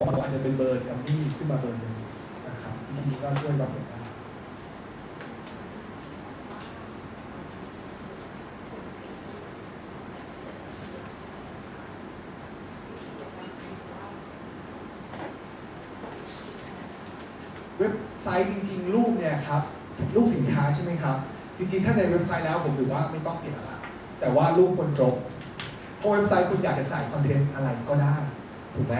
เราอาจจะเป็นเบอร์กัมมี่ขึ้นมาเบอร์หนึ่งนะครับที่นี้ก็ช่วยวัดผลได้เว็บไซต์จริง ๆ รูปเนี่ยครับรูปสินค้าใช่ไหมครับ จริง ๆ ถ้าในเว็บไซต์แล้วผมถือว่าไม่ต้องเปลี่ยนอะไร แต่ว่ารูปคนครบเพราะเว็บไซต์คุณอยากจะใส่คอนเทนต์อะไรก็ได้ ถูกไหม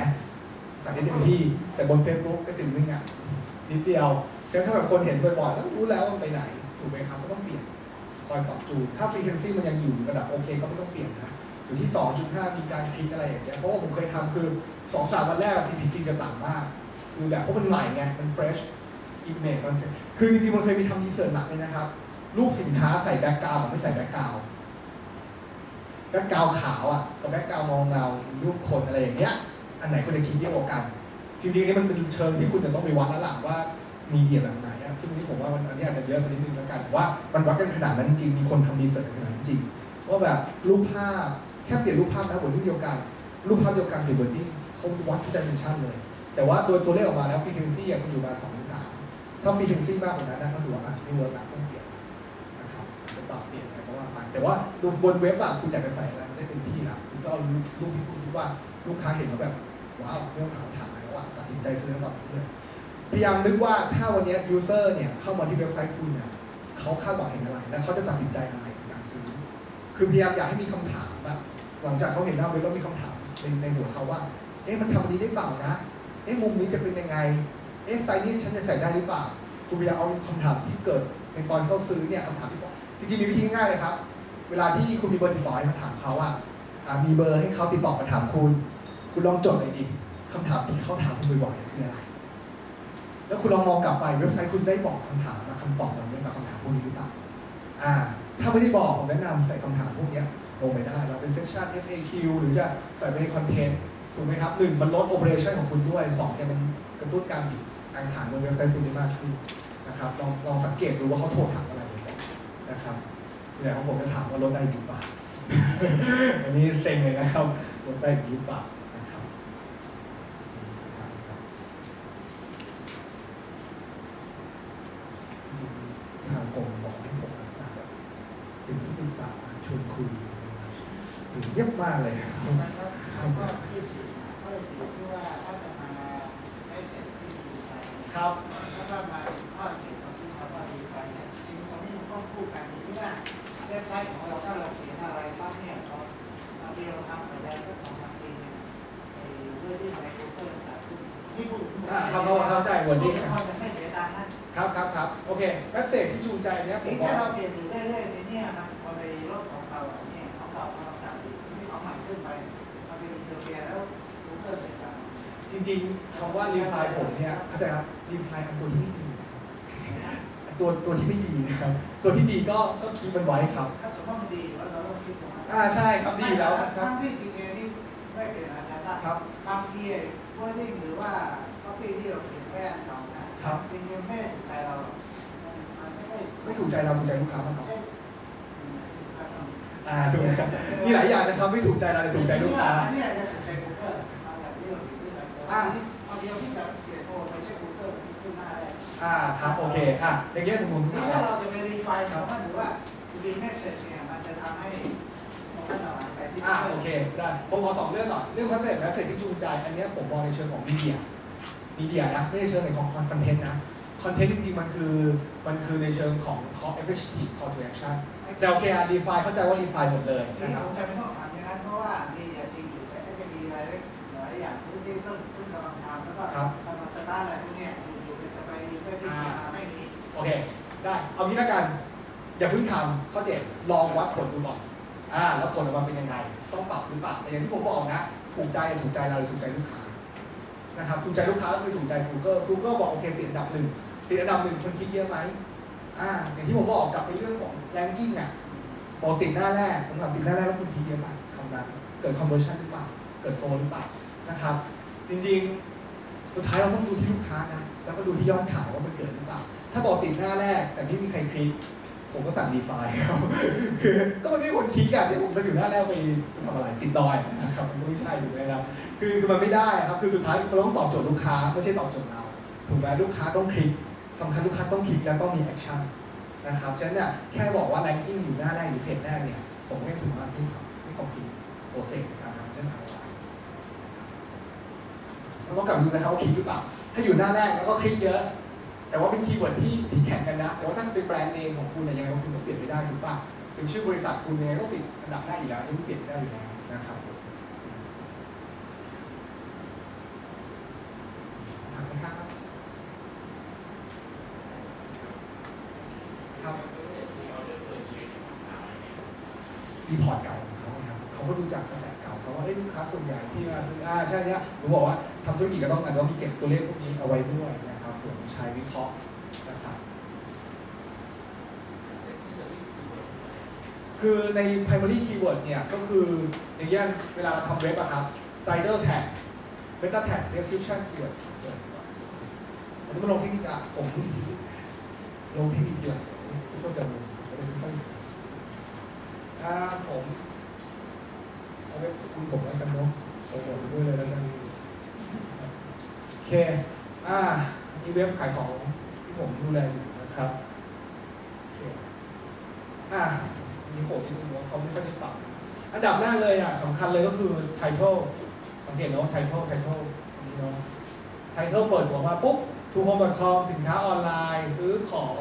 ใส่ได้เต็มที่ แต่บน Facebook ก็จึงนึงอะนิดเดียวฉะนั้นถ้าแบบคนเห็นบ่อยๆแล้วรู้แล้วว่าไปไหน ถูกไหมครับก็ต้องเปลี่ยนคอยปรับจูน ถ้า frequency มันยังอยู่ระดับโอเคก็ไม่ต้องเปลี่ยนนะอยู่ที่ 2.5 มีการคลิกอะไรอย่างเงี้ยเพราะว่าผมเคยทำคือ 2-3 วันแรก CPC จะต่ำมาก คือแบบเพราะมันใหม่ไงมัน fresh image มัน fresh คือจริงๆมันเคยมีทำรีเสิร์ชหนักเลยนะครับ รูปสินค้าใส่แบ็กกราวด์ไม่ใส่แบ็กกราวด์แบ็กกราวด์ขาวอะกับแบ็กกราวด์มองเงารูปคนอะไรอย่างเงี้ย อันไหนคุณจะคิดเยอะกว่ากัน จริงๆอันนี้มันเป็นเชิงที่คุณจะต้องไปวัดแล้วล่ะว่ามีเดียแบบไหนอะซึ่งนี่ผมว่ามันอันนี้อาจจะเยอะไปนิดนึงแล้วกันว่ามันวัดกันขนาดนั้นจริงๆมีคนทำรีเสิร์ชขนาดนั้นจริงว่าแบบรูปภาพแค่เปลี่ยนรูปภาพนะบนที่เดียวกัน รูปภาพเดียวกันเปลี่ยนบนที่เขาวัดที่ dimension เลย แต่ว่าตัวตัวเลขออกมาแล้ว frequency อะคุณอยู่มาสองถึงสามถ้า frequency มากกว่านั้นนะก็ถือว่าอะไม่เวิร์กละต้องเปลี่ยนนะครับจจะปรับเปลี่ยนอะไรก็ว่าไปแต่ว่าบนเว็บอะคุณอยากจะใส่อะไรได้เต็มที่ละคุณก็เอารูปที่คุณคิดว่าลูกค้าเห็นแล้วแบบ ว้าวไม่ต้องถามถามอะไรแล้วว่าตัดสินใจซื้อแล้วตอบเลยพยายามนึกว่าถ้าวันนี้ย user เนี่ยเข้ามาที่เว็บไซต์คุณเนี่ยเขาคาดหวังเห็นอะไร และเขาจะตัดสินใจอะไรในการซื้อ คือพยายามอยากให้มีคำถามอะหลังจากเขาเห็นหน้าเว็บแล้วมีคำถามในในหัวเขาว่า เอ๊ะมันทำอันนี้ได้เปล่านะ เอ๊ะมุมนี้จะเป็นยังไง เอ๊ะไซส์นี้ฉันจะใส่ได้หรือเปล่าคุณพยายามเอาคำถามที่เกิดในตอนเขาซื้อเนี่ยคำถามที่บอกจริงๆมีวิธีง่ายๆเลยครับ เวลาที่คุณมีเบอร์ติดต่อให้เขาถามเขาอะอะมีเบอร์ให้เขาติดต่อมาถามคุณ คุณลองจดเลยดิคำถามที่เขาถามคุณบ่อยๆคืออะไร แล้วคุณลองมองกลับไปเว็บไซต์คุณได้บอกคำถามและคำตอบแบบนี้กับคำถามพวกนี้หรือเปล่าอ่า ถ้าไม่ได้บอกผมแนะนำใส่คำถามพวกนี้ลงไปได้เราเป็นเซสชัน FAQ หรือจะใส่ไปในคอนเทนต์ถูกไหมครับหนึ่งมันลดโอเปอเรชั่นของคุณด้วยสองเนี่ยมันกระตุ้นการการขายบนเว็บไซต์คุณได้มากขึ้นนะครับลองลองสังเกตดูว่าเขาโทรถามอะไรอยู่นะครับทีนี้ของผมจะถามว่าลดได้หรือเปล่าอันนี้เซ็งเลยนะครับลดได้หรือเปล่านะครับจริงๆทางกรมบอกให้ผมลักษณะแบบเป็นที่ปรึกษาชวนคุยถึง เยี่ยมมากเลยนะครับแล้วก็ที่สี่ข้อที่สี่ที่ว่าถ้าจะมาไม่เสร็จที่ดีไซน์ครับแล้วก็มาข้อเจ็ดก็คือคำว่าดีไซน์เนี่ยจริงๆตรงนี้มันต้องพูดกันดีที่ว่าเว็บไซต์ของเราถ้าเราเขียนอะไรปั๊บเนี่ยเราบางทีเราทำไปแล้วก็สองสามปีเนี่ยไอ้เรื่องที่ในกูเกิลจัดขึ้นที่พูดอ่าเขาเขาเข้าใจวอร์ดิ้งเขาจะไม่เสียตังค์นะครับครับครับโอเคแมสเซจที่จูงใจเนี้ยผเพียมงบอแค่กเราเปลี่ยนอยู่เรื่อยๆทีเนี้ยมัน จริงๆคำว่ารีไฟผมเนี่ยเข้าใจครับรีไฟอันตัวที่ไม่ดีตัวตัวที่ไม่ดีนะครับ ตัวที่ดีก็ก็คีบมันไว้ครับ ถ้าสมมติมันดีแล้วเราต้องคิดตรงนั้นอ่าใช่ครับดีอยู่แล้วนะคทั้รับงที่จริงๆนี่ไม่เป็นอะไรนะครับบางทีวอร์ดิ้งหรือว่าคัพปี้ที่เราเขียนแป้งเรานะครับ จริงๆไม่ถูกใจเราหรอกมันมันไม่ได้ไม่ถูกใจเราถูกใจลูกค้ามากครับ ใช่อืมครับอ่าถูกไหมครับมีหลายอย่างนะครับไม่ถูกใจเราแต่ถูกใจลูกค้าอันเนี่ยจะถูกใจกู อ่าเอาเดียวที่จะเปลี่ยนโอ้ไม่ใช่กูเกิลขึ้นหน้าได้อ่าครับโอเคอะอย่างเงี้ยผมผมนี่ถามถ้าว่าเราจะไปรีไฟล์ของมันหรือว่ารีเมสเซจเนี่ยมันจะทำให้ของท่านเราหายไปที่อ่าโอเคได้ผมขอสองเรื่องก่อนเรื่องแมสเซจแมสเซจที่จูงใจอันเนี้ยผมมองในเชิงของมีเดียมีเดียนะไม่ใช่เชิงในของคอนเทนต์นะคอนเทนต์จริงๆมันคือมันคือในเชิงของ call effective call to action แต่โอเคอะ define เข้าใจว่า define หมดเลยที่นะครับผมจะไม่ต้องถามำแล้วก็กำลังสตาร์ทอะไรพวกเนี้ยอยู่ๆจะไปเพื่อที่จะไม่มีโอเค ได้ เอางี้แล้วกัน อย่าเพิ่งทำข้อเจ็ดลองวัดผลดูก่อนอ่า แล้วผลออกมาเป็นยังไง ต้องปรับหรือเปล่าแต่อย่างที่ผมบอกนะ ถูกใจถูกใจเราหรือถูกใจลูกค้านะครับถูกใจลูกค้าก็คือถูกใจ Google Google บอกโอเคติดอันดับหนึ่งติดอันดับหนึ่งคนคิดเยอะไหมอ่า อย่างที่ผมบอกกลับไปเรื่องของ ranking อะบอกติดหน้าแรกผมถามติดหน้าแรกแล้วคุณคิดเยอะไหมคำนั้นเกิด conversion หรือเปล่า เกิดโตหรือเปล่านะครับ จริงๆ สุดท้ายเราต้องดูที่ลูกค้านะ แล้วก็ดูที่ยอดขายว่ามันเกิดหรือเปล่า ถ้าบอกติดหน้าแรกแต่ไม่มีใครคลิก ผมก็สั่งดีไฟครับ คือก็มันไม่มีคนคิดอะที่ผมจะอยู่หน้าแรกไปทำอะไรติดดอยนะครับมันไม่ใช่ถูกไหมครับคือคือมันไม่ได้ครับ คือสุดท้ายเราต้องตอบโจทย์ลูกค้าไม่ใช่ตอบโจทย์เรา ถูกไหมลูกค้าต้องคลิกสำคัญลูกค้าต้องคลิกแล้วต้องมีแอคชั่นนะครับ ฉะนั้นเนี่ยแค่บอกว่าแรงกิ้งอยู่หน้าแรกหรือเพจแรกเนี่ย ผมไม่ถือว่าที่ไม่คอมพลีทโปรเซสนการทำเรื่องอะไร เราต้องกลับมาดูนะครับว่าคลิกหรือเปล่า ถ้าอยู่หน้าแรกแล้วก็คลิกเยอะ แต่ว่าเป็นคีย์เวิร์ดที่ที่แข่งกันนะ แต่ว่าถ้าเป็นแบรนด์เนมของคุณเนี่ยยังไงคุณก็เปลี่ยนไม่ได้ถูกป่ะเป็นชื่อบริษัทคุณยังไงก็ติดอันดับได้อยู่แล้วอันนี่มันเปลี่ยนไม่ได้อยู่แล้วนะครับถามไหมครับ ครับ รีพอร์ตเก่าของเขาครับเขาก็ดูจากสแตทเก่าเขาว่าเฮ้ยลูกค้าส่วนใหญ่ที่มาซื้ออ่าใช่เนี่ยผมบอกว่าทำธุรกิจก็ต้ องอาจจะต้องมีเก็บตัวเลขพวกนี้เอาไว้ด้วยนะครับผื่อใช้วิเคราะห์นะครับคือใน primary keyword เนี่ยก็คืออย่างเงี้ยเวลาเราทำเว็บอะครับ title tag meta tag description keyword อันนี้มันลงเทคนิคอะผมลงเทคนิคทีหลังทุกคนจะงงไม่ได้ไม่ค่อยถ้าผมเอาเว็บคุณผมแล้วกันเนาะโปรโมทด้วยเลยแล้วกัน เค อ่าอันนี้เว็บขายของที่ผมดูแลอยู่นะครับโอเคอ่ามีโขดที่ดูว่าเขาไม่ค่อยได้ปรับ อันดับแรกเลยอะสำคัญเลยก็คือ title สังเกตเนาะ title title อันนี้เนาะ title เปิดหัวมาปุ๊บ to home com สินค้าออนไลน์ ซื้อของ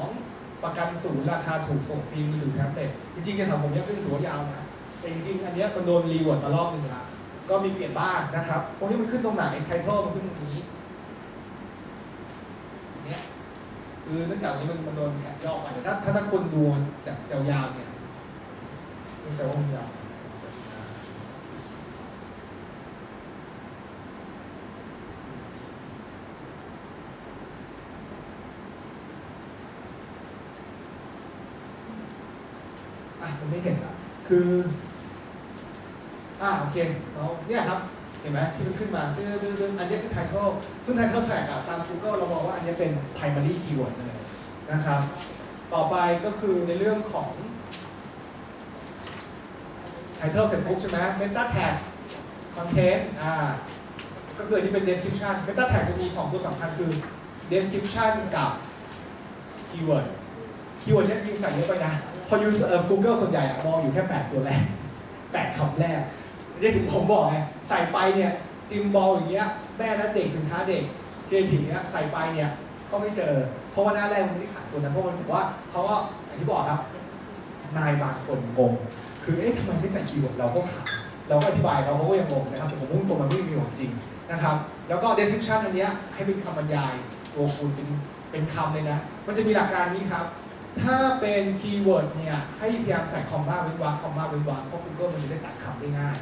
ประกันศูนย์ราคาถูกส่งฟรีมือถือแท็บเล็ตจริงๆเนี่ยถามผมยังไม่ถือว่ายาวนะแต่จริงๆ อันเนี้ยมันโดนรีวิร์ดมารอบหนึ่งละก็มีเปลี่ยนบ้างนะครับ ตรงนี้มันขึ้นตรงไหน title มันขึ้นตรงนี้เนี้ย คือเนื่องจากนนี้มันมันโดนแท็กย่อไปแต่ถ้าถ้าถ้าคนดูแบบยาวๆเนี่ยม่ใช่ว่ามันยาวอะไม่เห็นอะคือ อ่าโอเคเราเนี่ยครับ เห็นไหมที่มันขึ้นมาซึ่งอันนี้คือ title ซึ่ง title tag อะตาม Google เราบอกว่าอันนี้เป็น primary keyword เลยนะครับ ต่อไปก็คือในเรื่องของ title เสร็จปุ๊บใช่ไหม meta tag content อ่าก็คือที่เป็น description meta tag จะมีสองตัวสำคัญคือ description กับ keyword keyword เนี่ยจริงใส่เยอะไปนะ พอ use เอ่อ Google ส่วนใหญ่อะมองอยู่แค่ 8 ตัวแรก 8คำแรกนี่ถึงผมบอกไง ใส่ไปเนี่ยจิมบอลอย่างเงี้ยแม่และเด็กสินค้าเด็กเกรทีเนี้ยใส่ไปเนี่ยก็ไม่เจอ เพราะว่าหน้าแรกมันไม่ได้ขายตัวนั้นเพราะมันบอกว่าเขาก็อย่างที่บอกครับ นายบางคนงงคือเอ๊ะทำไมไม่ใส่คีย์เวิร์ดเราก็ขายเราก็อธิบายเขาเขาก็ยังงงนะครับแต่ผมมุ่งตรงมันไม่มีของจริงนะครับ แล้วก็ description อันเนี้ยให้เป็นคำบรรยายตัวคุณเป็นเป็นคำเลยนะ มันจะมีหลักการนี้ครับ ถ้าเป็นคีย์เวิร์ดเนี่ยให้พยายามใส่คอมมาเว้นวรรคคอมมาเว้นวรรคเพราะ Google มันจะได้ตัดคำได้ง่าย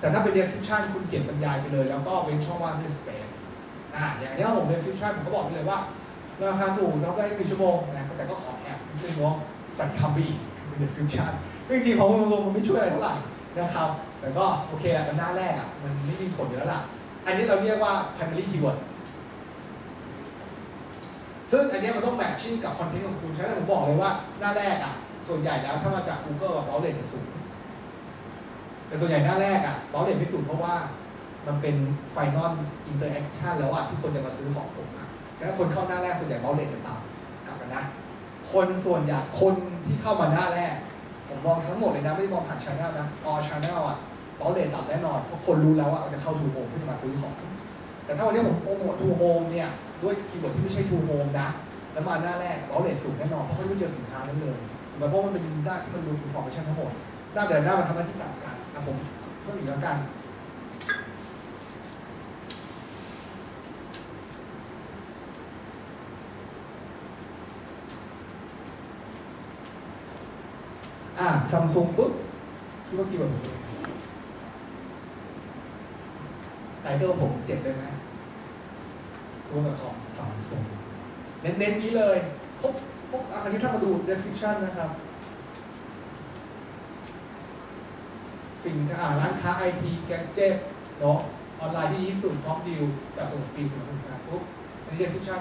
แต่ถ้าเป็น description คุณเขียนบรรยายไปเลย แล้วก็เว้นช่องว่างด้วย space อ่าอย่างนี้ผม description ผมก็บอกไปเลยว่าราคาถูกต้องได้สี่ชั่วโมงนะแต่ก็ขอแอบนิดนึงเนาะใส่คำไปอีกเป็น description จริงๆของลงมันไม่ช่วยอะไรเท่าไหร่นะครับ แต่ก็โอเคแหละมันหน้าแรกอะมันไม่มีผลอยู่แล้วล่ะ อันนี้เราเรียกว่า primary keyword ซึ่งอันนี้มันต้องแมทชิ่งกับคอนเทนต์ของคุณฉะนั้นผมบอกเลยว่าหน้าแรกอะส่วนใหญ่แล้วถ้ามาจาก Google อะ bounce rate จะสูง แต่ส่วนใหญ่หน้าแรกอะ bounce rate ไม่สูงเพราะว่ามันเป็น final interaction แล้วอะที่คนจะมาซื้อของผมอะฉะนั้นคนเข้าหน้าแรกส่วนใหญ่ bounce rate จะต่ำกลับกันนะ คนส่วนใหญ่คนที่เข้ามาหน้าแรก ผมมองทั้งหมดเลยนะไม่ได้มองผ่านช anel นะ all channel อะ bounce rate ต่ำแน่นอนเพราะคนรู้แล้วว่าจะเข้า to home เพื่อมาซื้อของ แต่ถ้าวันนี้ผมโปรโมท to home เนี่ยด้วยคีย์เวิร์ดที่ไม่ใช่ to home นะแล้วมาหน้าแรกเอเลทสูงแน่นอนเพราะเขาไม่เจอสินค้านั้นเลยถูกไหมเพราะมันเป็นหน้าที่มันรวม information ทั้งหมดหน้าแต่ละหน้ามันทำหน้าที่ต่างกัน นะผมเพิ่มอีกแล้วกันอ่าซัมซุงปุ๊บคิดว่าคีย์เวิร์ดผมไตเติลผมเจ็ดเลยไหมตัวกับของซัมซุงเน้นๆนี้เลยพบพบอันนี้ถ้ามาดู description นะครับ สิ่งอ่าร้านค้าไอทีแกจเจ็ตเนาะออนไลน์ที่ดีที่สุดพร้อมดีลกับส่งฟรีถึงคุณการปุ๊บอันนี้ description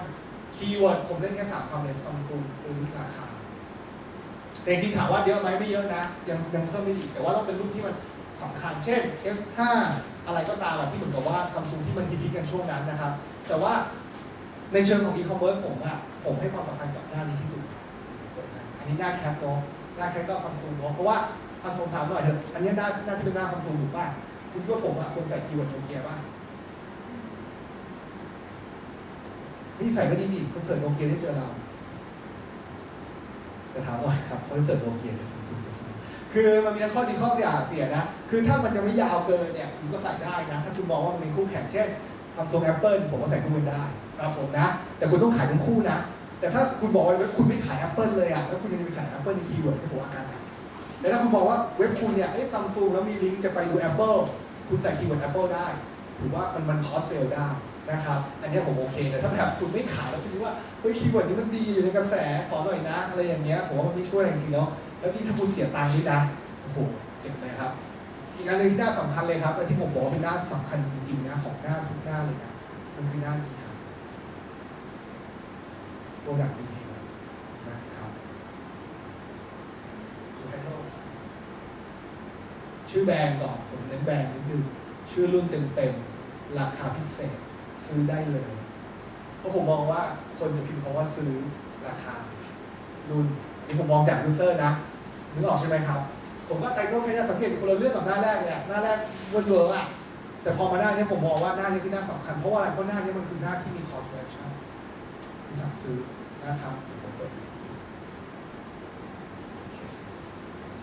คีย์เวิร์ดผมเล่นแค่สามคำเลยซัมซุงซื้อราคาแต่จริงถามว่าเยอะไหมไม่เยอะนะ ยังยังเพิ่มไม่อีกแต่ว่าต้องเป็นรุ่นที่มันสำคัญเช่น S5 อะไรก็ตามอะที่เหมือนกับว่าซัมซุงที่มันฮิตกันช่วงนั้นนะครับ แต่ว่าในเชิงของอีคอมเมิร์ซผมอะผมให้ความสำคัญกับหน้านี้ที่สุด อันนี้หน้าแคปเนาะหน้าแคปก็ซัมซุงเนาะเพราะว่า อาสมถามหน่อยเถอะอันนี้หน้าหน้าที่เป็นหน้าซัมซุงถูกป่ะคุณคิดว่าผมอะควรใส่คีย์เวิร์ดโนเกียป่ะนี่ใส่ก็ดีนี่คนเสิร์ชโนเกียได้เจอเราแต่ถามว่าครับคอนเสิร์ตโนเกียจะซื้อซื้อจะซื้อคือมันมีทั้งข้อดีข้อเสียเสียนะ คือถ้ามันจะไม่ยาวเกินเนี่ยคุณก็ใส่ได้นะ ถ้าคุณมองว่ามันเป็นคู่แข่งเช่นทำทรงแอปเปิลผมก็ใส่คู่กันได้ครับผมนะ แต่คุณต้องขายทั้งคู่นะ แต่ถ้าคุณบอกว่าคุณไม่ขายแอปเปิลเลยอะแล้วคุณยังไปใส่แอปเปิลในคีย์เวิร์ดที่ผมว่าการ นะแต่ถ้าคุณบอกว่าเว็บคุณเนี่ยเอ๊ะซัมซุงแล้วมีลิงก์จะไปดู Apple คุณใส่คีย์เวิร์ด Apple ได้ ถือว่ามันมันคอสเซลได้นะครับ อันนี้ผมโอเค แต่ถ้าแบบคุณไม่ขายแล้วคุณว่าเฮ้ยคีย์เวิร์ดนี้มันดีอยู่ในกระแสขอหน่อยนะ อะไรอย่างเงี้ยผมว่ามันไม่ช่วยอะไรจริงๆแล้วแล้วที่ถ้าคุณเสียตังค์นี่นะโอ้โหเจ็บเลยครับอีกอันหนึงที่น่าสำคัญเลยครับและที่ผมบอกว่าเป็นด้านสำคัญจริงๆนะของหน้าทุกหน้าเลยนะมันคือหน้านี้ครับโปรดักต์ดีนะครับดูให้เข้า ชื่อแบรนด์ก่อนผมเน้นแบรนด์นิดนึงชื่อรุ่นเต็มๆ ราคาพิเศษซื้อได้เลย เพราะผมมองว่าคนจะพิมพ์คำว่าซื้อราคารุ่นนี่ผมมองจากยูเซอร์นะนึกออกใช่ไหมครับ ผมก็ไตโน่แค่จะสังเกตคนละเรื่องกับหน้าแรกเนี่ยหน้าแรกเวิร์ดเวิร์อะแต่พอมาหน้านี้ผมมองว่าหน้านี้คือหน้าสำคัญ เพราะว่าอะไรเพราะหน้านี้มันคือหน้าที่มี call to action ที่สั่งซื้อนะครับผมเปิดดูโอเค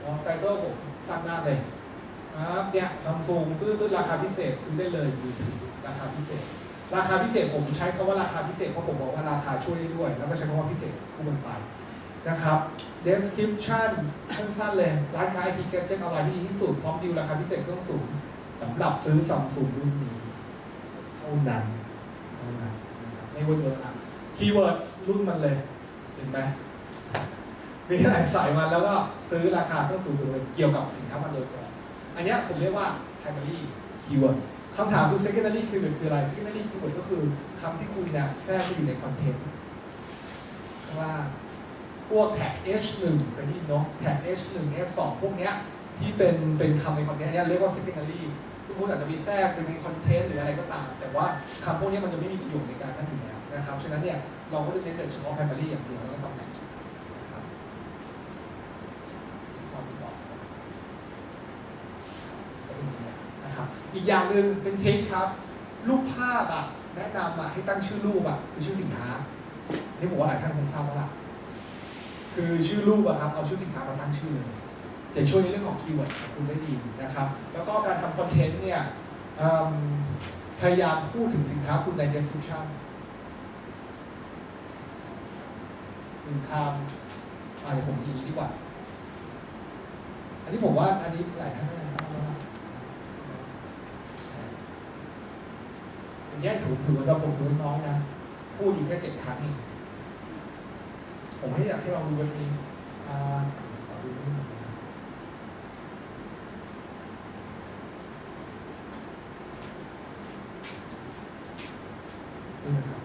มองไตโน่ผมสั้นมาเลย ครับเนี่ยซัมซุงตื้อๆราคาพิเศษซื้อได้เลยมือถือราคาพิเศษ ราคาพิเศษผมใช้คำว่าราคาพิเศษเพราะผมบอกว่าราคาช่วยได้ด้วย แล้วก็ใช้คำว่าพิเศษคู่กันไปนะครับ description สั้นๆเลย ร้านค้าไอทีแกจิตออนไลน์ที่ดีที่สุด พร้อมดีลราคาพิเศษเครื่องสูงสำหรับซื้อซัมซุงรุ่นนี้เท่านั้นเท่านั้นนะครับไม่เวอร์เวอร์อะคีย์เวิร์ดรุ่นมันเลย เห็นไหมมีอะไรใส่มาแล้วก็ซื้อราคาเครื่องสูงสุดเลยเกี่ยวกับสินค้ามันโดยตรง อันนี้ผมเรียกว่า primary keyword คำถามคือ secondary keyword คืออะไร secondary keyword ก็คือคำที่คุณเนี่ยแทรกไปอยู่ในคอนเทนต์ข้างล่างพวกแท็ก H1 เคยได้ยินเนาะแท็ก H1 F2 พวกเนี้ยที่เป็นเป็นคำในคอนเทนต์เนี้ยเรียกว่า secondary ซึ่งคุณอาจจะมีแทรกเป็นในคอนเทนต์หรืออะไรก็ตาม แต่ว่าคำพวกเนี้ยมันจะไม่มีประโยชน์ในการนั่นอยู่แล้วนะครับฉะนั้นเนี่ยเราก็จะเน้นแต่เฉพาะ primary อย่างเดียวแล้วก็ตำแหน่งนะครับความที่บอกก็เป็นอย่างเงี้ยนะครับ อีกอย่างหนึ่งเป็นเทคครับรูปภาพอะแนะนำอะให้ตั้งชื่อรูปอะคือชื่อสินค้าอันนี่ผมว่าหลายท่านคงทราบแล้วล่ะคือชื่อรูปอะครับเอาชื่อสินค้ามาตั้งชื่อเลยจะช่วยในเรื่องของคีย์เวิร์ดของคุณได้ดีนะครับ แล้วก็การทำคอนเทนต์เนี่ยพยายามพูดถึงสินค้าคุณใน description หนึ่งคำอ่าเดี๋ยวผมอย่างนี้ดีกว่า อันนี้ผมว่าอันนี้หลายท่านไม่ทราบแล้วนะ อย่างนี้ถือถือว่าสำหรับผมถือว่าน้องนะพูดอยู่แค่เจ็ดครั้งเองผมให้อยากให้เราดูเว็บนี้ขอดูนิดนึงนะครับ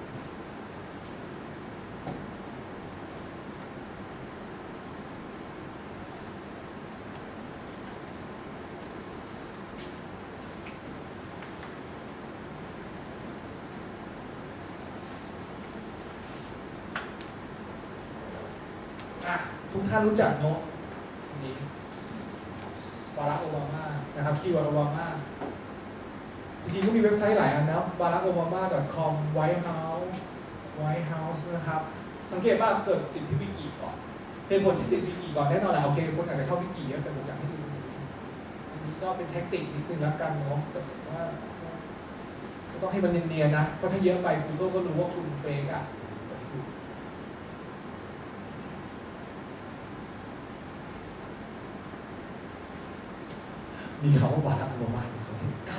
อะ ทุกท่านรู้จักโน้ตนี้บารักโอบามานะครับคีย์เวิร์ดโอบามาจริงๆก็มีเว็บไซต์หลายอันนะ barackobama.com white house white house นะครับ สังเกตว่าเกิดติดที่วิกิก่อนเหตุผลที่ติดวิกิก่อนแน่นอนแหละโอเคคนอาจจะเข้าวิกิเยอะแต่ผมอยากให้ดูอันนี้ก็เป็นเทคนิคนิดนึงแล้วกันเนาะแต่ผมว่าก็ต้องให้มันเนียนๆนะเพราะถ้าเยอะไป Google ก็รู้ว่าคุณเฟกอะ มีคำว่าบารักโอบามาอยู่เขาถึง97ค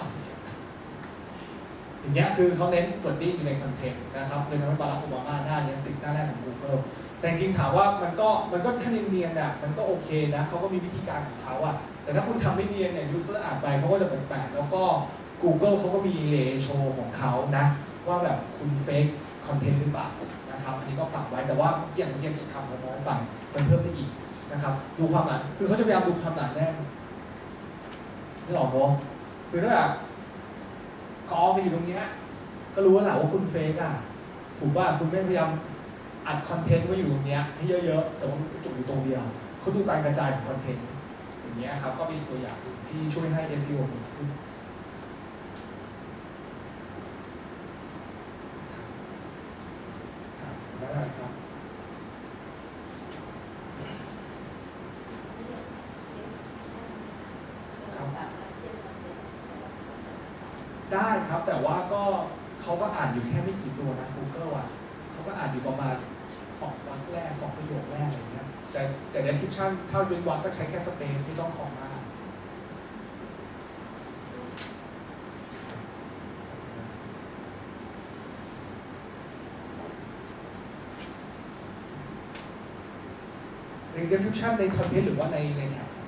ำอย่างเงี้ยคือเขาเน้นบทดิ้งในคอนเทนต์นะครับเลยทำให้บารักโอบามาหน้าเนี้ยติดหน้าแรกของ Google แต่จริงถามว่ามันก็มันก็ถ้าเนียนๆอะมันก็โอเคนะเขาก็มีวิธีการของเขาอะแต่ถ้าคุณทำไม่เนียนเนี่ยยูเซอร์อ่านไปเขาก็จะแปลกๆแล้วก็ Google เขาก็มีเลโชของเขานะว่าแบบคุณเฟกคอนเทนต์หรือเปล่านะครับอันนี้ก็ฝากไว้แต่ว่าอย่างเมื่อกี้จะคำผมน้อยไปมันเพิ่มได้อีกนะครับดูความหนาคือเขาจะพยายามดูความหนาแน่น นี่หรอกโมคือถ้าแบบกองกันอยู่ตรงเนี้ยก็รู้แล้วแหละว่าคุณเฟกอะถูกป่ะคุณไม่พยายามอัดคอนเทนต์ไว้อยู่ตรงเนี้ยให้เยอะๆ แต่ว่ามันจุกอยู่ตรงเดียวเขาดูการกระจายของคอนเทนต์อย่างเงี้ยครับ ก็เป็นตัวอย่างหนึ่งที่ช่วยให้ SEO ดีขึ้นครับได้ครับ ได้ครับ แต่ว่าก็เขาก็อ่านอยู่แค่ไม่กี่ตัวนะ Google อะเขาก็อ่านอยู่ประมาณสองวันแรกสองประโยคแรกอะไรเงี้ยแต่แต่ description ถ้าเป็นวันก็ใช้แค่สเปซไม่ต้องของมากใน description ในคอนเทนต์หรือว่าในในแท็บครับ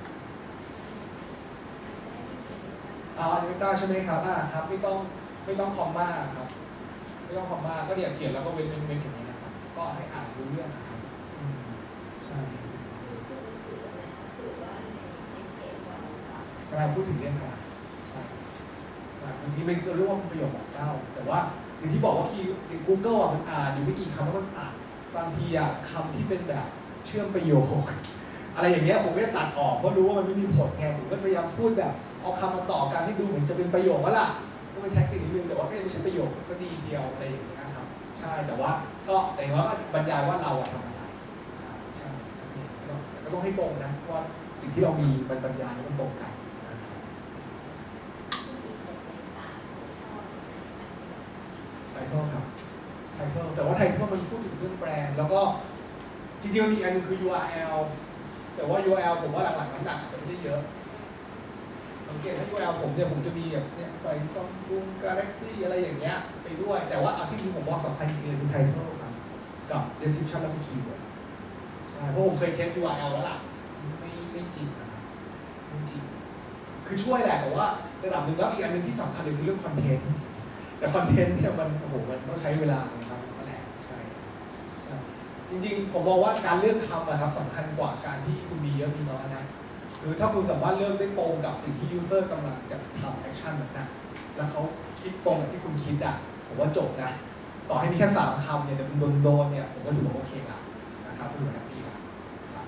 อ่าอันนี้ไม่ได้ ใช่ไหมครับอ่าครับ ไม่ต้องไม่ต้องคอมมาครับ ไม่ต้องคอมมาก็เนี่ยเขียนแล้วก็เว้นเว้นเว้นอย่างนี้นะครับ ก็ให้อ่านรู้เรื่องนะครับอืมใช่กำลังพูดถึงเรื่องขนาดใช่บางทีมันเรียกว่าเป็นประโยคบอกเล่าแต่ว่าอย่างที่บอกว่าคีย์ Google อะมันอ่านอยู่ไม่กี่คำแล้วมันอ่านบางทีอะคำที่เป็นแบบเชื่อมประโยค อะไรอย่างเงี้ยผมก็จะตัดออกเพราะรู้ว่ามันไม่มีผลไงผมก็พยายามพูดแบบ เอาคำมาต่อกันให้ดูเหมือนจะเป็นประโยคว่าล่ะก็เป็นแท็กติกนิดนึงแต่ว่าก็ยังไม่ใช่ประโยคสักทีเดียวอะไรอย่างเงี้ยครับใช่แต่ว่าก็แต่อย่างน้อยก็บรรยายว่าเราอะทำอะไรนะครับใช่ครับก็ต้องให้ตรงนะว่าสิ่งที่เรามีมันบรรยายแล้วมันตรงกันนะครับไทเทิลครับไทเทิลแต่ว่าไทเทิลมันพูดถึงเรื่องแบรนด์แล้วก็จริงๆมันมีอันหนึงคือ URL แต่ว่า URL ผมว่าหลักๆน้ำหนักอาจจะไม่ได้เยอะ สังเกตให้ URL ผมเนี่ยผมจะมีแบบเนี่ยใส่ซัมซุงกาแล็กซี่อะไรอย่างเงี้ยไปด้วย แต่ว่าเอาที่จริงผมบอกสำคัญจริงเลยคือไทเทิลครับกับ description แล้วก็ keyword ใช่เพราะผมเคยเทส URL แล้วล่ะไม่ไม่จริงนะครับไม่จริง คือช่วยแหละแต่ว่าระดับหนึ่งแล้วอีกอันหนึงที่สำคัญเลยคือเรื่องคอนเทนต์แต่คอนเทนต์เนี่ยมันโอ้โหมันต้องใช้เวลานะครับก็แหละใช่ใช่จริงๆ ผมมองว่าการเลือกคำอะครับสำคัญกว่าการที่คุณมีเยอะมีน้อยนะ คือถ้าคุณสามารถเลือกได้ตรงกับสิ่งที่ยูเซอร์กำลังจะทำแอคชั่นนั้นนะแล้วเขาคิดตรงกับที่คุณคิดอะผมว่าจบนะ ต่อให้มีแค่สามคำเนี่ยแต่คุณโดนโดนๆเนี่ยผมก็ถือว่าโอเคละนะครับก็ถือว่าแฮปปี้ละครับ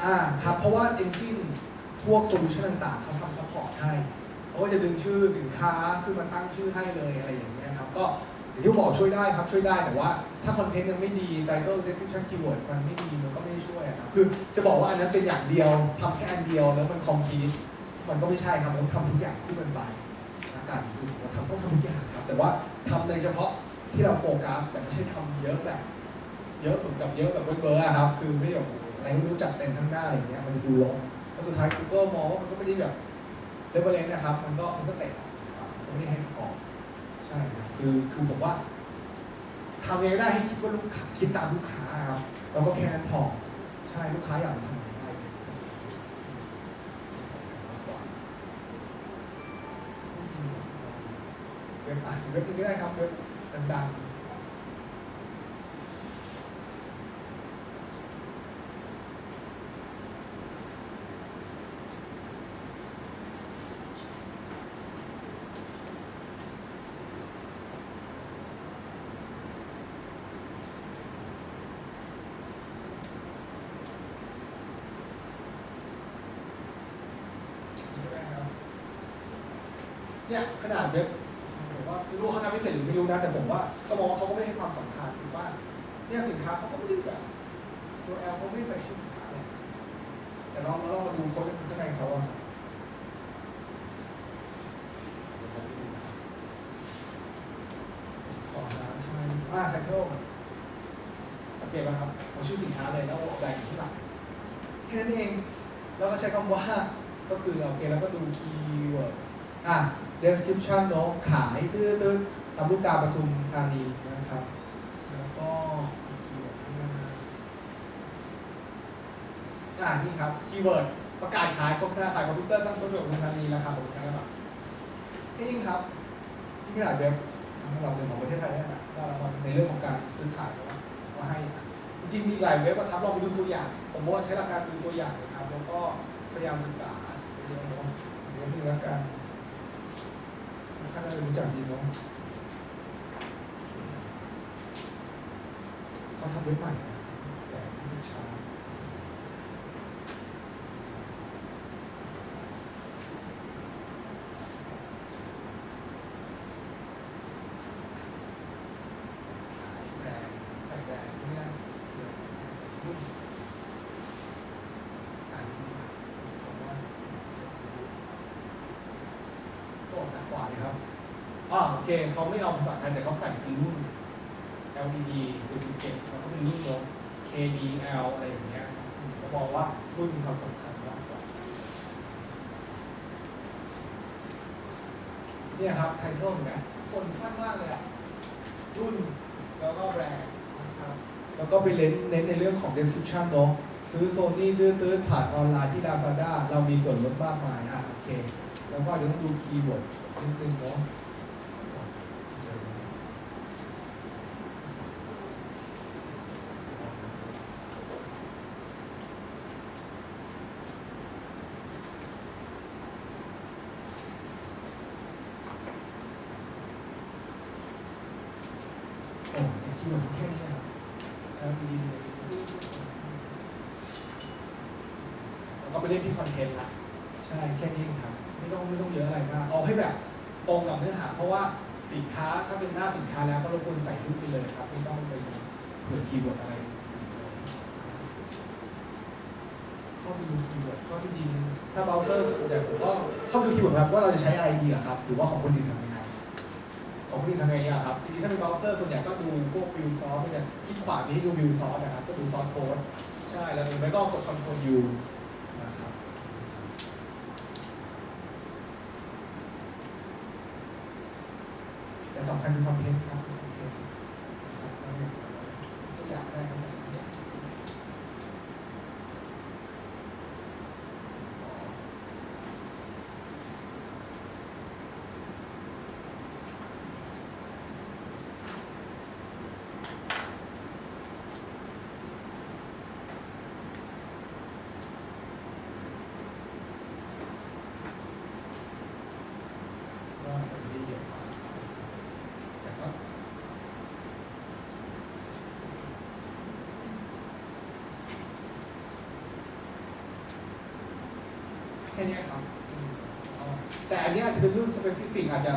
อ่าครับเพราะว่า engine พวกโซลูชันต่างๆเขาทำซัพพอร์ตให้ เขาก็จะดึงชื่อสินค้าขึ้นมาตั้งชื่อให้เลยอะไรอย่างเงี้ยครับก็อย่างที่บอกช่วยได้ครับช่วยได้แต่ว่าถ้าคอนเทนต์ยังไม่ดี title description keyword มันไม่ดีมันก็ไม่ได้ช่วยครับคือจะบอกว่าอันนั้นเป็นอย่างเดียวทำแค่อันเดียวแล้วมัน complete มันก็ไม่ใช่ครับต้องทำทุกอย่างคู่กันไปนะการคือผมว่าทำต้องทำทุกอย่างครับ แต่ว่าทำในเฉพาะที่เราโฟกัสแต่ไม่ใช่ทำเยอะแบบเยอะเหมือนกับเยอะแบบเบอร์ๆครับคือไม่แบบอะไรไม่รู้จักเต็มทั้งหน้าอะไรอย่างเงี้ยมันจะดูลงแล้วสุดท้าย Google มองว่ามันก็ไม่ได้แบบ เลเวลเลนนะครับ มันก็มันก็เตะนะครับมันไม่ให้สกอร์ใช่ครับคือคือผมว่าทำยังไงได้ให้คิดว่าลูกค้าคิดตามลูกค้าครับเราก็แค่นั้นพอใช่ลูกค้าอยากทำอะไรได้เว็บอะอีกเว็บนึงก็ได้ครับเว็บดังๆ เนี่ยขนาดเว็บผมว่าไม่รู้เขาทำไม่เสร็จหรือไม่รู้นะแต่ผมว่าก็มองว่าเขาก็ไม่ให้ความสำคัญคือว่าเนี่ยสินค้าเขาก็ไม่ได้แบบตัวแอลเขาไม่ได้ใส่ชื่อสินค้าเลยแต่ลองลองมาดูเขาข้างในเขาอะขอร้านใช่ไหมอ่าไทเทิลสังเกตไหมครับเอาชื่อสินค้าเลยแล้วเอาแบรนด์อยู่ที่หลังแค่นั้นเองแล้วก็ใช้คำว่าก็คือโอเคแล้วก็ดูคีย์เวิร์ดอะ description เนอะขายตื้อๆทำลูกกาปทุมธานีนะครับ แล้วก็คีย์เวิร์ดข้างหน้าอ่านี่ครับคีย์เวิร์ดประกาศขายโฆษณาขายคอมพิวเตอร์ตั้งต้นปทุมธานีราคาบริการระดับนี่ครับที่ขนาดเว็บเราเป็นของประเทศไทยนี่ยนะก็เราในเรื่องของการซื้อขายว่าว่าให้จริงมีหลายเว็บนะครับลองไปดูตัวอย่าง ผมว่าใช้หลักการดูตัวอย่างนะครับ แล้วก็พยายามศึกษาเรื่องนี้เรื่องนี้แล้วกัน ถ้าจะรู้จักดีเนาะเขาทำเว็บใหม่นะแต่รู้สึกช้า แบรนด์ใส่แบรนด์ไม่ได้เกี่ยวกับรุ่นอ่านดีคำว่าก็ออกจากขวาเลยครับอ่าโอ เคเขาไม่เอาภาษาไทยแต่เขาใส่เป็นรุ่น LDD 0.7แล้วก็เป็นรุ่นรถ KDL อะไรอย่างเงี้ยเขาบอกว่ารุ่นมีควาสำคัญมากกว่าเนี่ยครับไทเทิลเนี่ยคนสั้นมากเลยอะรุ่นแล้วก็แบรนด์นะครับแล้วก็ไปเน้นเน้นในเรื่องของ description เนาะซื้อโซนี่ตื้อๆผ่านออนไลน์ที่ Lazada เรามีส่วนลดมากมายอะโอเค แล้วก็เดี๋ยวต้องดูคีย์เวิร์ดนิดนึงเนาะโอ้เนี่ยคีย์เวิร์ดแค่นี้นะครับแล้วดีเลยแล้วก็ไปเล่น ที่คอนเทนต์ละใช่แค่นี้เองครับไม่ต้องไม่ต้องเยอะอะไรมากเอาให้แบบตรงกับเนื้อหา เพราะว่าสินค้าถ้าเป็นหน้าสินค้าแล้วก็รบกวนใส่รูปไปเลยครับไม่ต้องไปเผื่อคีย์เวิร์ดอะไรเข้าไปดูคีย์เวิร์ดก็จริงๆถ้าเบราว์เซอร์ส่วนใหญ่ผมก็เข้าไปดูคีย์เวิร์ดครับว่าเราจะใช้อะไรดีอะครับ หรือว่าของคนอื่นทำยังไงของคนอื่นทำยังไงอะครับจริงๆถ้าเป็นเบราว์เซอร์ส่วนใหญ่ก็ดูพวกวิวซอสส่วนใหญ่คลิกขวามีให้ดูวิวซอสนะครับก็ดูซอสโค้ดใช่แล้วหรือไม่ก็กดคอนโทรลยูนะครับ แต่ สำคัญคือคอนเทนต์ครับคอนเทนต์ครับแล้วเนี่ยก็อยากได้ครับว่ามันไม่ได้เยอะมากแต่ก็ แค่เนี้ยครับอืมอ๋อ แต่อันนี้อาจจะเป็นรุ่น specific อาจจะ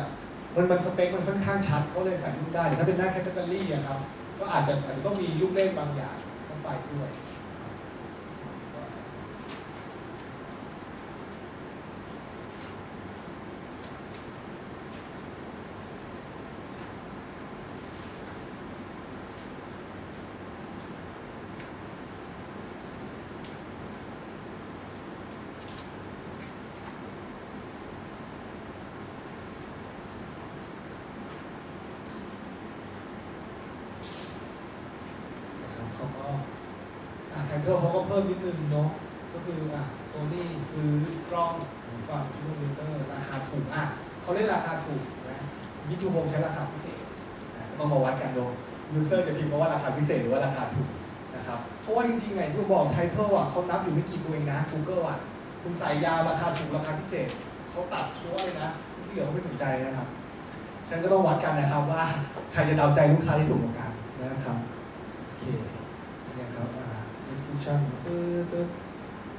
มันมันสเปคมันค่อนข้างชัดเขาเลยใส่รุ่นได้ถ้าเป็นหน้าแคตตาล็ออะครับก็อาจจะอาจจะต้องมีลูกเล่นบางอย่างเข้าไปด้วยนะครับเขาก็ เทลเขาก็เพิ่มนิดนึงเนาะก็คืออะโซนี่ซื้อกล้องหูฟังคิโลมิเตอร์ราคาถูกอะเขาเล่นราคาถูกนะมิทูโฮมใช้ราคาพิเศษนะต้องมาวัดกันดูยูเซอร์จะพิมพ์มาว่าราคาพิเศษหรือว่าราคาถูกนะครับเพราะว่าจริงๆไงที่ผมบอกไทเทลอะเขานับอยู่ไม่กี่ตัวเองนะ Google อะคุณใส่ยาราคาถูกราคาพิเศษเขาตัดชั่วเลยนะที่เหลือเขาไม่สนใจนะครับฉะนันก็ต้องวัดกันนะครับว่าใครจะเดาใจลูกค้าที่ถูกกว่ากันนะครับโอเคเนี่ยครับ อ่า description ตึ๊ดตึ๊ด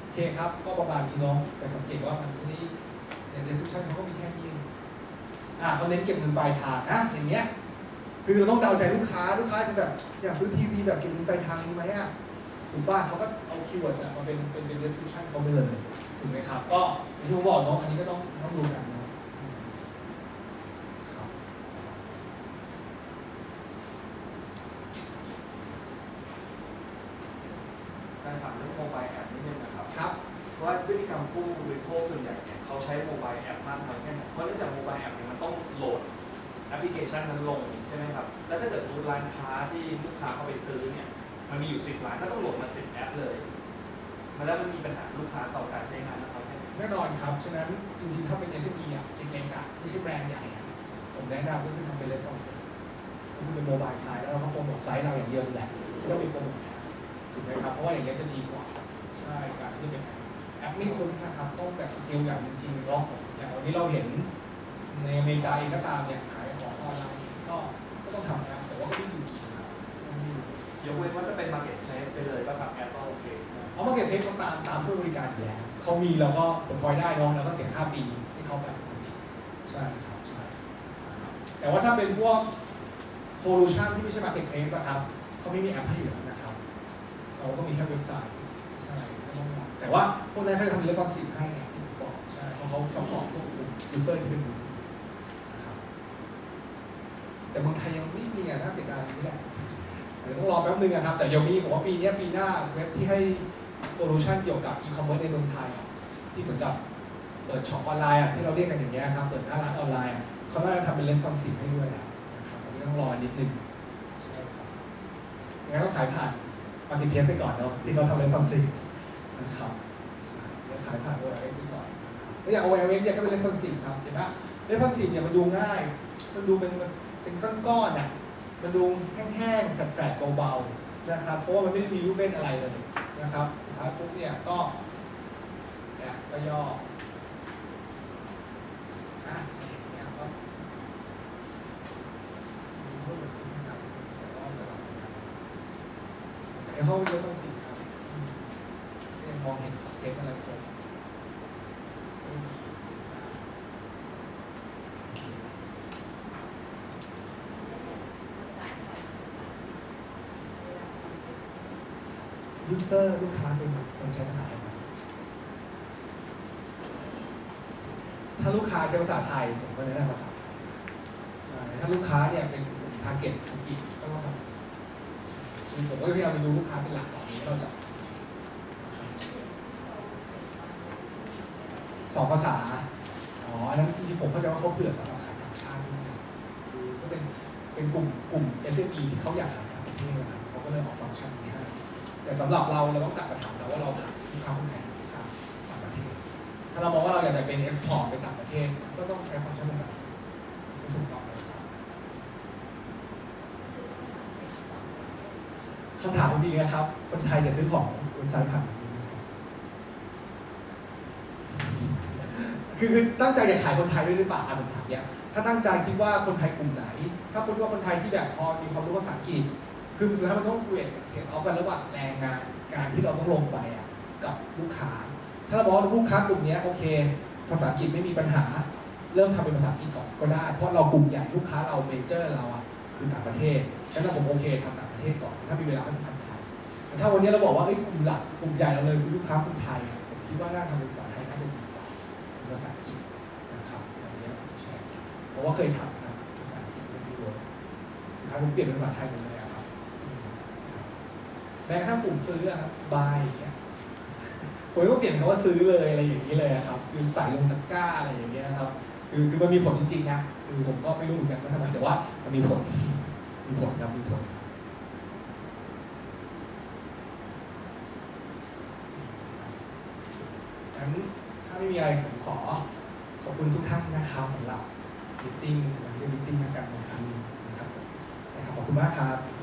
โอเคครับ ก็ประมาณนี้เนาะแต่สังเกตว่ามันไม่ได้ใน description เขาก็มีแค่นี้อ่าเขาเน้นเก็บเงินปลายทางนะอย่างเงี้ย คือเราต้องเดาใจลูกค้าลูกค้าจะแบบอยากซื้อทีวีแบบเก็บเงินปลายทางนี้ไหมอะถูกป่ะเขาก็เอาคีย์เวิร์ดอะมาเป็นเป็นเป็น description เขาไปเลยถูกไหมครับ ก็ที่ผมบอกเนาะอันนี้ก็ต้องต้องดูกันนะ แล้วเราก็โปรโมทไซต์เราอย่างเดียวแหละไม่ต้องมีโปรโมทถูกไหมครับเพราะว่าอย่างเงี้ยจะดีกว่าใช่การที่จะเป็นแอปไม่คุ้มนะครับต้องแบบสเกลอย่างจริงๆเนาะอย่างวันนี้เราเห็นในอเมริกาเองก็ตามเนี่ยขายของออนไลน์ก็ก็ต้องทำแอปแต่ว่าก็ไม่อยู่กี่ครับไม่อยู่ยกเว้นว่าจะเป็น marketplace ไปเลยก็ทำแอปก็โอเคเพราะมาเก็ตเทคเขาตามตามผู้บริการอยู่แล้วเขามีเราก็ผลพลอยได้เน้องแล้วก็เสียค่าฟรีให้เขาแบบนี้ใช่ครับใช่ครับแต่ว่าถ้าเป็นพวกโซลูชันที่ไม่ใช่มาเก็ตเทคนะครับเขาไม่มีแอปให้อยู่แล้วนะครับเขาก็มีแค่เว็บไซต์ใช่แต่ว่าพวกนั้นเขาจะทำเรื่องความสิทธิ์ให้ไงที่ผมบอกใช่เพราะเขาซัพพอร์ตพวกยูเซอร์ที่เป็นมือถือนะครับแต่เมืองไทยยังไม่มีอะน่าเสียดายนี่แหละเดี๋ยวต้องรอแป๊บนึงนะครับ แต่เดี๋ยวมีผมว่าปีนี้ปีหน้าเว็บที่ให้โซลูชันเกี่ยวกับอีคอมเมิร์ซในเมืองไทยที่เหมือนกับเปิดช็อปออนไลน์อะที่เราเรียกกันอย่างเงี้ยครับเปิดหน้าร้านออนไลน์อะเขาน่าจะทำเป็นレスปอนซีฟให้ด้วยนะ ต้องรอนิดนึงงั้นต้องขายผ่านปฏิเพียนไปก่อนเนาะที่เขาทำเรื่อนควสิ่นะครับแล้วขายผ่านโอเอ็มไปก่อนแล้วอย่างโอเ x เนี่ยก็เป็นเรื่อนควสิ่ครับเห็นปะเรื่อนควสิ่เนี่ยมันดูง่าย มันดูเป็นเป็นก้อนๆอะมันดูแห้งๆแฝดๆเบาๆนะครับเพราะว่ามันไม่ได้มีรูปเล่นอะไรเลยนะครับสุดท้ายปุ๊บเนี่ยก็เนี่ยก็ย่อ ในห้องเยอะตั้งสิครับอืมองเห็นเห็นอะไรครบไม่อะโอเคยูเซอร์ลูกค้าเป็นคนใช้ภาษาอะไรถ้าลูกค้าใช้ภาษาไทยผมก็แนะนำภาษาไทยใช่ถ้าลูกค้าเนี่ยเป็นทาร์เก็ตธุรกิจก็ต้องทำคือ ผมก็พยายามไปดูลูกค้าเป็นหลักก่อนนี้เราจะสองภาษา อ๋ออันนั้นจริงๆผมเข้าใจว่าเขาเผื่อสำหรับขายต่างชาติด้วยคือก็เป็นเป็นกลุ่มกลุ่ม SME ที่เขาอยากขายต่างประเทศนะครับเขาก็เลยออกฟังก์ชันนี้ให้แต่สำหรับเราเราต้องกลับมาถามเราว่าเราขายลูกค้าคนไทยหรือลูกค้าต่างประเทศ ถ้าเรามองว่าเราอยากจะเป็นเอ็กซ์พอร์ตไปต่างประเทศ ก็ต้องใช้ฟังก์ชันภาษาที่ถูกต้องเลยครับคำถามดีนะครับ คนไทยจะซื้อของเว็บไซต์ผ่านนี้ไหมครับคือคือตั้งใจจะขายคนไทยด้วยหรือเปล่าอะผมถามเนี่ยถ้าตั้งใจคิดว่าคนไทยกลุ่มไหน ถ้าคนที่ว่าคนไทยที่แบบพอมีความรู้ภาษาอังกฤษ คือสุดท้ายมันต้องเวทเห็นเอากันระหว่างแรงงานการที่เราต้องลงไปอะกับลูกค้า ถ้าเราบอกว่าลูกค้ากลุ่มนี้โอเค ภาษาอังกฤษไม่มีปัญหา เริ่มทำเป็นภาษาอังกฤษก่อนก็ได้ เพราะเรากลุ่มใหญ่ลูกค้าเราเมเจอร์เราอะ คือต่างประเทศฉะนั้นผมโอเคทำต่างประเทศก่อน ถ้ามีเวลาก็ทำไทยแต่ถ้าวันนี้เราบอกว่าเอ้ยกลุ่มหลักกลุ่มใหญ่เราเลยคือลูกค้าคนไทยผมคิดว่าน่าทำเป็นภาษาไทยน่าจะดีกว่าเป็นภาษาอังกฤษนะครับอันนี้ผมแชร์เพราะว่าเคยทำนะภาษาอังกฤษไม่ได้เวิร์กสุดท้ายผมเปลี่ยนเป็นภาษาไทยหมดเลยครับแม้กระทั่งปุ่มซื้ออะครับบายอย่างเงี้ยผมก็เปลี่ยนคำว่าซื้อเลยอะไรอย่างนี้เลยครับ คือใส่ลงตะกร้าอะไรอย่างเงี้ยครับ คือคือมันมีผลจริงๆนะ คือผมก็ไม่รู้เหมือนกันว่าทำไมแต่ว่ามันมีผล มีผลครับมีผลงั้นถ้าไม่มีอะไรผมขอขอบคุณทุกท่านนะครับสำหรับมิทติ้งหลังจากมิทติ้งนักการเมืองครั้งนี้นะครับขอบคุณมากครับ